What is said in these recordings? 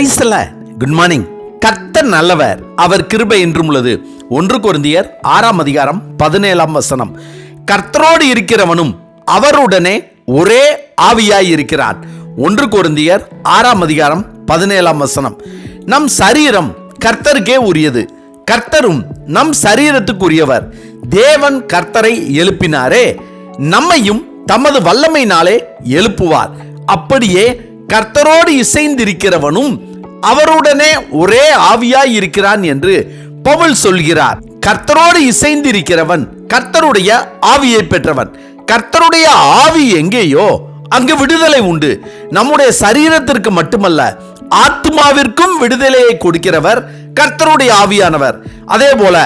பிரைஸ்ல good morning கர்த்தர் நல்லவர். அவர் கிருபை என்றும் உள்ளது. ஒன்று கொருந்தியர் ஆறாம் அதிகாரம் பதினேழாம் வசனம். கர்த்தரோடு இருக்கிறவனும் அவருடனே ஒரே ஆவியாய் இருக்கிறான் ஒன்று கொருந்தியர் ஆறாம் அதிகாரம் பதினேழாம் வசனம். நம் சரீரம் கர்த்தருக்கே உரியது. கர்த்தரும் நம் சரீரத்துக்குரியவர். தேவன் கர்த்தரை எழுப்பினாரே. நம்மையும் தமது வல்லமையினாலே எழுப்புவார். அப்படியே கர்த்தரோடு இசைந்திருக்கிறவனும் அவருடனே ஒரே ஆவியாய் இருக்கிறான் என்று பவுல் சொல்கிறார். கர்த்தரோடு இசைந்திருக்கிறவன் கர்த்தருடைய ஆவியை பெற்றவன். கர்த்தருடைய ஆவி எங்கேயோ அங்கு விடுதலை உண்டு. நம்முடைய சரீரத்திற்கு மட்டுமல்ல ஆத்மாவிற்கும் விடுதலையை கொடுக்கிறவர் கர்த்தருடைய ஆவியானவர். அதே போல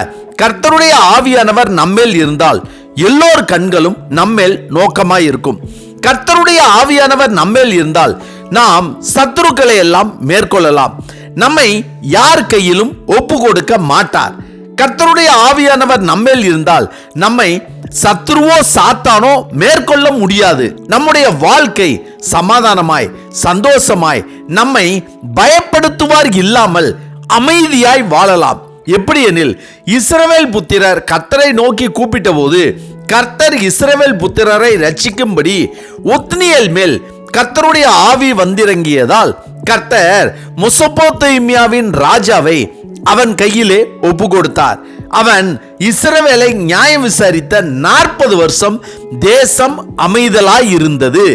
கர்த்தருடைய ஆவியானவர் நம்மேல் இருந்தால் எல்லோர் கண்களும் நம்மேல் நோக்கமாய் இருக்கும் கர்த்தருடைய ஆவியானவர் நம்மேல் இருந்தால் நாம் சத்துருக்களை எல்லாம் மேற்கொள்ளலாம். நம்மை யார் கையிலும் ஒப்பு கொடுக்க மாட்டார். கர்த்தருடைய ஆவியானவர் நம்மேல் இருந்தால் நம்மை சத்ருவோ சாத்தானோ மேற்கொள்ள முடியாது. நம்முடைய வாழ்க்கை சமாதானமாய் சந்தோஷமாய் நம்மை பயப்படுத்துவார் இல்லாமல் அமைதியாய் வாழலாம். எப்படி எனில் இஸ்ரவேல் புத்திரர் கர்த்தரை நோக்கி கூப்பிட்ட போது கர்த்தர் இஸ்ரவேல் புத்திரரை ரட்சிக்கும்படி ஒத்னியல் மேல் கர்த்தருடைய ஆவி வந்திறங்கியதால் கர்த்தர் முசப்போத்தேமியாவின் ராஜாவை அவன் கையிலே ஒப்பு கொடுத்தார் அவன் இஸ்ரவேலை நியாயம் விசாரித்த நாற்பது வருஷம் தேசம் அமைதலாய் இருந்தது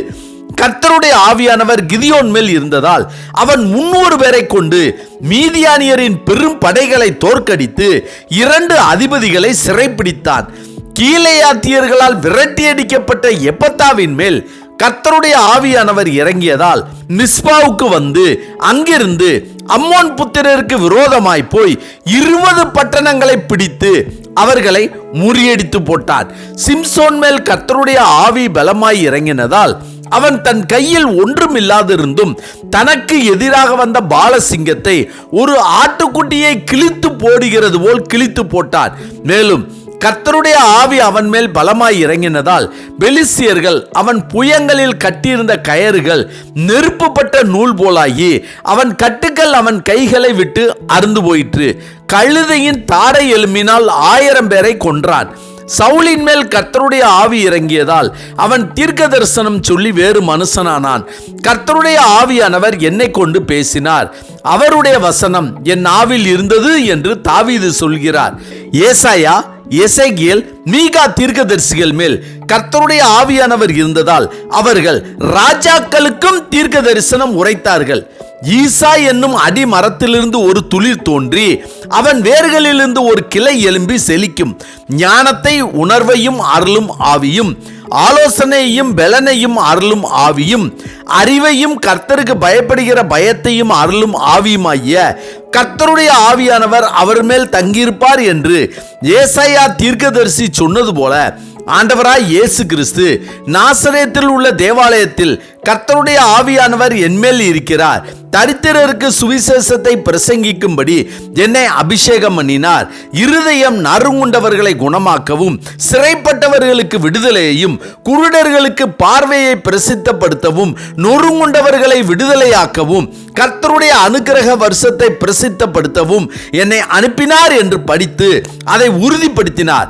கர்த்தருடைய ஆவியானவர் கிதியோன் மேல் இருந்ததால் அவன் முன்னூறு பேரை கொண்டு மீதியானியரின் பெரும் படைகளை தோற்கடித்து இரண்டு அதிபதிகளை சிறைப்பிடித்தான். கீழையாத்தியர்களால் விரட்டியடிக்கப்பட்ட எப்பத்தாவின் மேல் கர்த்தருடைய ஆவியானவர் இறங்கியதால் மிஸ்பாவுக்கு வந்து அங்கிருந்து அம்மோன் புத்திரருக்கு விரோதமாய் போய் இருபது பட்டணங்களை பிடித்து அவர்களை முறியடித்து போட்டான். சிம்சோன் மேல் கர்த்தருடைய ஆவி பலமாய் இறங்கினதால் அவன் தன் கையில் ஒன்றும் இல்லாதிருந்தும் தனக்கு எதிராக வந்த பாலசிங்கத்தை ஒரு ஆட்டுக்குட்டியை கிழித்து போடுகிறது போல் கிழித்து போட்டான். மேலும் கர்த்தருடைய ஆவி அவன் மேல் பலமாய் இறங்கினதால் பெலிசியர்கள் அவன் புயங்களில் கட்டியிருந்த கயறுகள் நெருப்புப்பட்ட நூல் போலாகி அவன் கட்டுக்கள் அவன் கைகளை விட்டு அருந்து போயிற்று. கழுதையின் தாடை எலும்பினால் ஆயிரம் பேரை கொன்றான். சவுலின் மேல் கர்த்தருடைய ஆவி இறங்கியதால் அவன் தீர்க்க தரிசனம் சொல்லி வேறு மனுஷனானான். கர்த்தருடைய ஆவியானவர் என்னை கொண்டு பேசினார். அவருடைய வசனம் என் ஆவில் இருந்தது என்று தாவீது சொல்கிறார். ஏசாயா எசேக்கியேல் மீகா தீர்க்கதரிசிகள் மேல் கர்த்தருடைய ஆவியானவர் இருந்ததால் அவர்கள் ராஜாக்களுக்கும் தீர்க்க தரிசனம் உரைத்தார்கள். ஈசா என்னும் அடிமரத்திலிருந்து ஒரு துளிர் தோன்றி அவன் வேர்களிலிருந்து ஒரு கிளை எழும்பி செழிக்கும். ஞானத்தை உணர்வையும் அருளும் ஆவியும் ஆலோசனையையும் பெலனையும் அருளும் ஆவியும். அறிவையும் கர்த்தருக்கு பயப்படுகிற பயத்தையும் அருளும் ஆவியுமாகிய கர்த்தருடைய ஆவியானவர் அவர் மேல் தங்கியிருப்பார் என்று ஏசாயா தீர்க்கதரிசி சொன்னது போல ஆண்டவராய் இயேசு கிறிஸ்து நாசரேத்தில் உள்ள தேவாலயத்தில் கர்த்தருடைய ஆவியானவர் என்மேல் இருக்கிறார். தரித்திரருக்கு சுவிசேஷத்தை பிரசங்கிக்கும்படி என்னை அபிஷேகம் பண்ணினார். இருதயம் நறுங்குண்டவர்களை குணமாக்கவும் சிறைப்பட்டவர்களுக்கு விடுதலையையும் குருடர்களுக்கு பார்வையை பிரசித்தப்படுத்தவும் நொறுங்குண்டவர்களை விடுதலையாக்கவும் கர்த்தருடைய அனுக்கிரக வருஷத்தை பிரசித்தப்படுத்தவும் என்னை அனுப்பினார் என்று படித்து அதை உறுதிப்படுத்தினார்.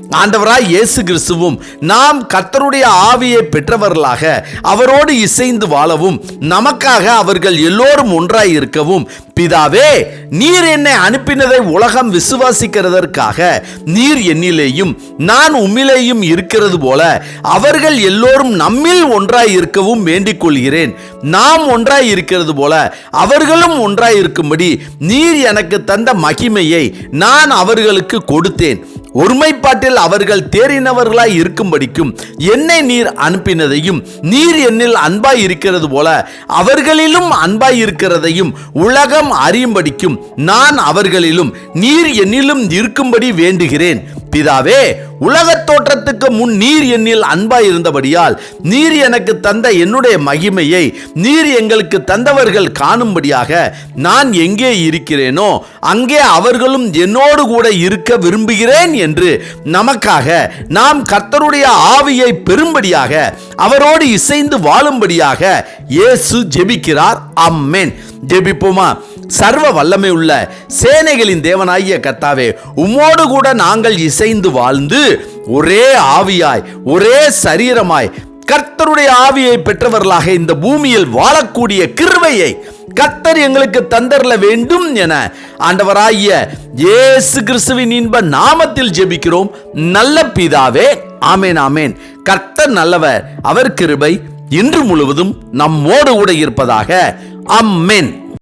ஆண்டவராய் இயேசு கிறிஸ்துவும் நாம் கர்த்தருடைய ஆவியை பெற்றவர்களாக அவரோடு இசைந்து வாழவும் நமக்காக அவர்கள் எல்லோரும் ஒன்றாய் இருக்கவும். பிதாவே நீர் என்னை அனுப்பினதை உலகம் விசுவாசிக்கிறதற்காக நீர் என்னிலேயும் நான் உம்மிலேயும் இருக்கிறது போல அவர்கள் எல்லோரும் நம்மில் ஒன்றாய் இருக்கவும் வேண்டிக் கொள்கிறேன் நாம் ஒன்றாய் இருக்கிறது போல அவர்களும் ஒன்றாய் இருக்கும்படி நீர் எனக்கு தந்த மகிமையை நான் அவர்களுக்கு கொடுத்தேன். ஒருமைப்பாட்டில் அவர்கள் தேறினவர்களாய் இருக்கும்படிக்கும் என்னை நீர் அனுப்பினதையும் நீர் என்னில் அன்பாய் இருக்கிறது போல அவர்களிலும் அன்பாய் இருக்கிறதையும் உலகம் அறியும்படிக்கும் நான் அவர்களிலும் நீர் என்னிலும் இருக்கும்படி வேண்டுகிறேன். பிதாவே உலகத் தோற்றத்துக்கு முன் நீர் என்னில் அன்பாய் இருந்தபடியால் நீர் எனக்கு தந்த என்னுடைய மகிமையை நீர் எங்களுக்கு தந்தவர்கள் காணும்படியாக நான் எங்கே இருக்கிறேனோ அங்கே அவர்களும் என்னோடு கூட இருக்க விரும்புகிறேன் என்று நமக்காக நாம் கர்த்தருடைய ஆவியை பெறும்படியாக அவரோடு இசைந்து வாழும்படியாக இயேசு ஜெபிக்கிறார். அம்மேன் ஜெபிப்போமா? சர்வ வல்லமை உள்ள சேனைகளின் தேவனாகிய கத்தாவே உம்மோடு கூட நாங்கள் இசைந்து வாழ்ந்து ஒரே ஆவியாய் ஒரே சரீரமாய் கர்த்தருடைய ஆவியை பெற்றவர்களாக இந்த பூமியில் வாழக்கூடிய கிருவையை கர்த்தர் எங்களுக்கு தந்தரல வேண்டும் என ஆண்டவராகிய இயேசு கிறிஸ்துவின் இன்ப நாமத்தில் ஜெபிக்கிறோம். நல்ல பிதாவே ஆமேன் ஆமேன். கர்த்தர் நல்லவர் அவர் கிருபை இன்று முழுவதும் நம்மோடு கூட இருப்பதாக. அம்மேன்